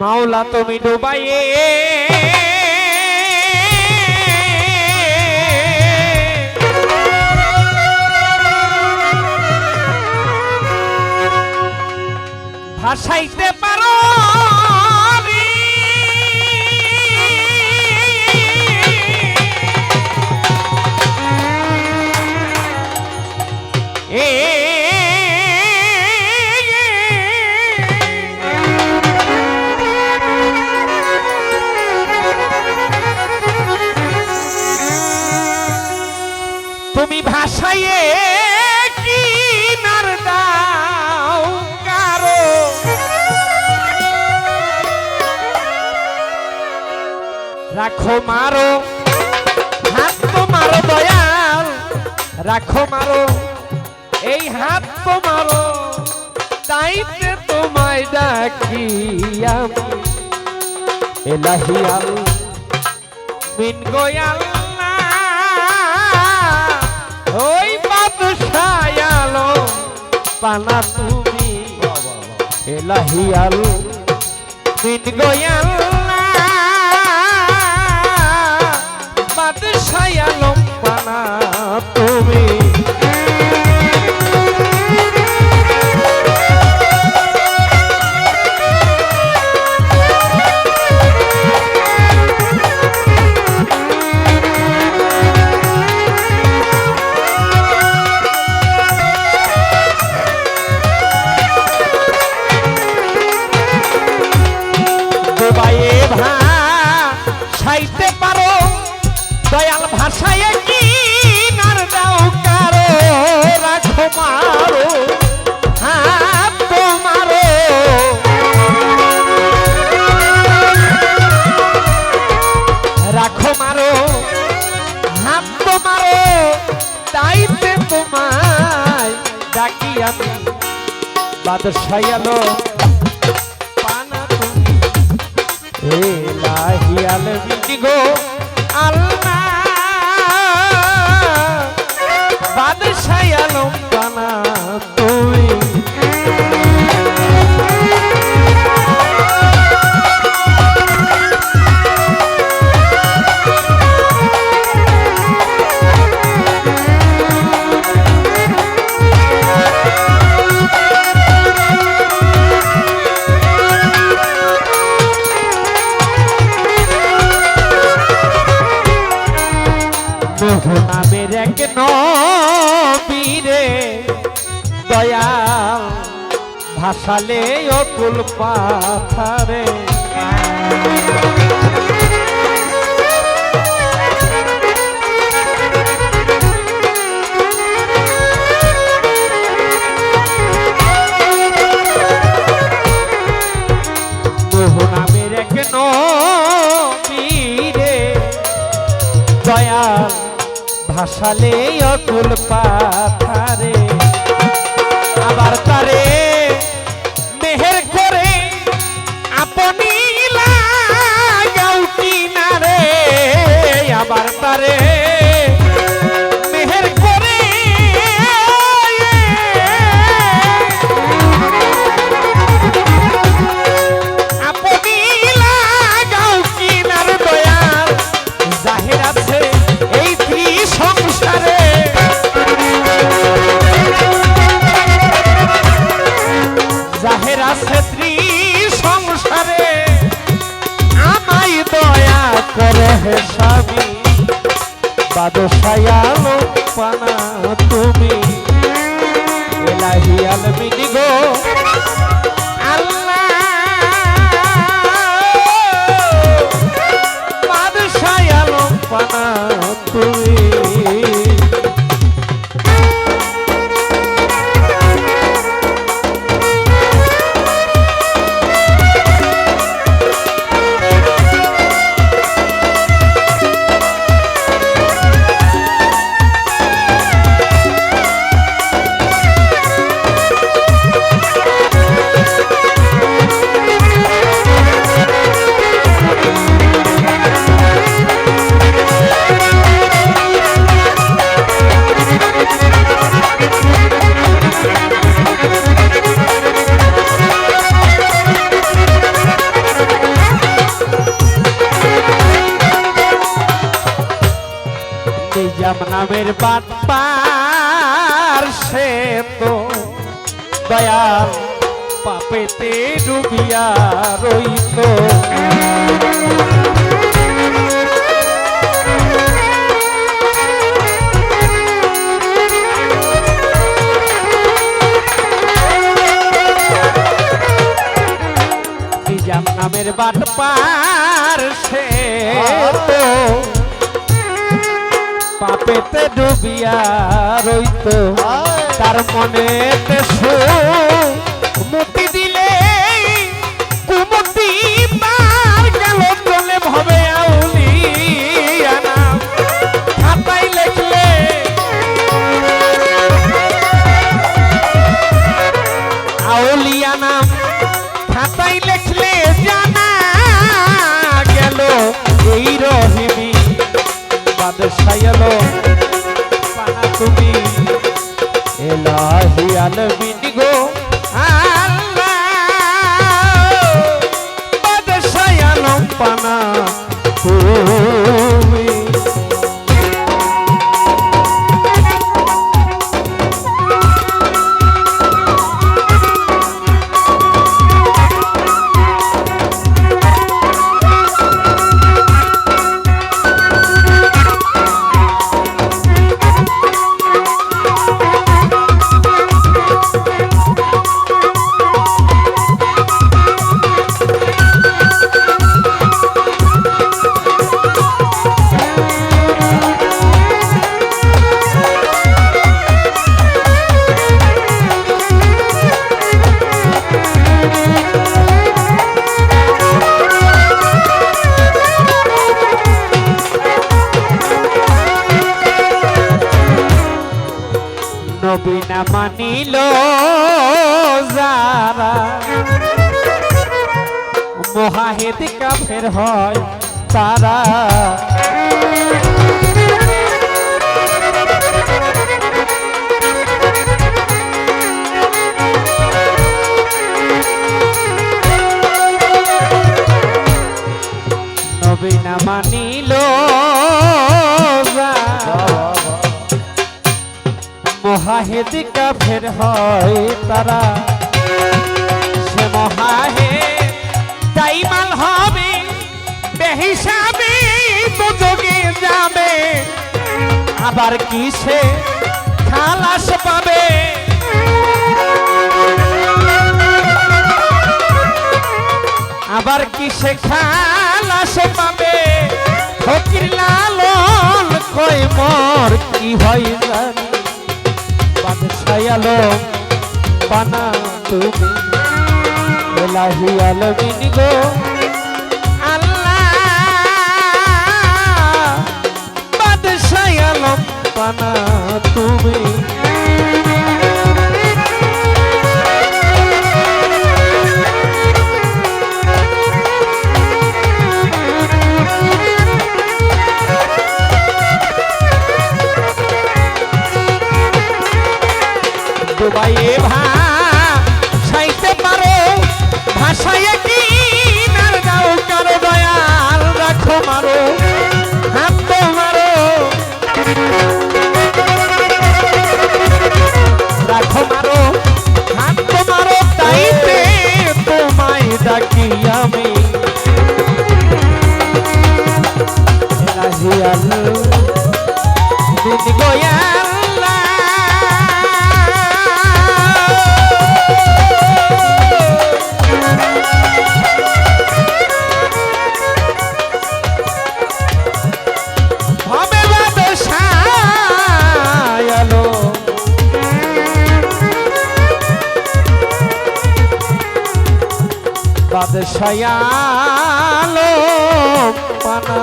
মাওলা তুমি ডুবাইয়ে। ভাসাইতে পারো তুমি ভাষাইয়ে কি নার দাও, কারও। রাখো মারো, হাত তো মারো দয়াল। রাখো মারো, এই হাত তো মারো তাইতে তোমায় ডাকি আমি। এলাহিয়াল মিন গোয়াল। পানা তুমি। এলাহি আলু এলাহিয়াল গয়াল গোয়াল বাদশায়ালো পানা তুমি। পারো দয়াল ভাষায় কি নার দাও কারও রাখো মারো, হাত তো মারো রাখো মারো, হাত তোমায় ডাকি আমি। পানা তুমি এলাহি আলমিন গো আল্লাহ। বাদশাহ আলম পানা ভাসালে অকুল পাথারে। দয়াল ভাসালে অকুল পাথারে। আবার নামের বাটপার সে তো দয়াল পাপেতে ডুবিয়া রইত। নামের বাটপার সে তো পাপেতে ডুবিয়া রইত। তার মনে মুক্তি দিলে কুমতি পার গেল চলে ভবে আউলিয়ানা খাতায় লেখলে আউলিয়ানা খাতায় লেখলে জানা গেল এই রহিমি। বাদশাহ নবীনা মানিল যারা। মহাহেদ কাফের হয় তারা। নবীনা মানিল যারা। মহাহেদ কাফের হয় তারা। সে মহাহে তাইমাল হবে, বেহিসাবে তো যোগে যাবে। আবার কি সে খালাস পাবে? আবার কি সে খালাস পাবে? ফকির লালন কই মোর কি হয় জানি। বাদশায়ালো পানা তুমি এলাহি আলমিন গো। আল্লাহ বাদশাহ আলম পানা তুমি। ডুবাইয়ে ভাসাইতে পারো। ভাসাইয়ে কি নার দাও কারও দয়াল রাখো মারো, হাত মারো। রাখো মারো, হাত মারো, তাইতে তোমায় ডাকি আমি। এলাহি আল্লাহ, দিন গোয়াল্লা বাদশায়ালো পানা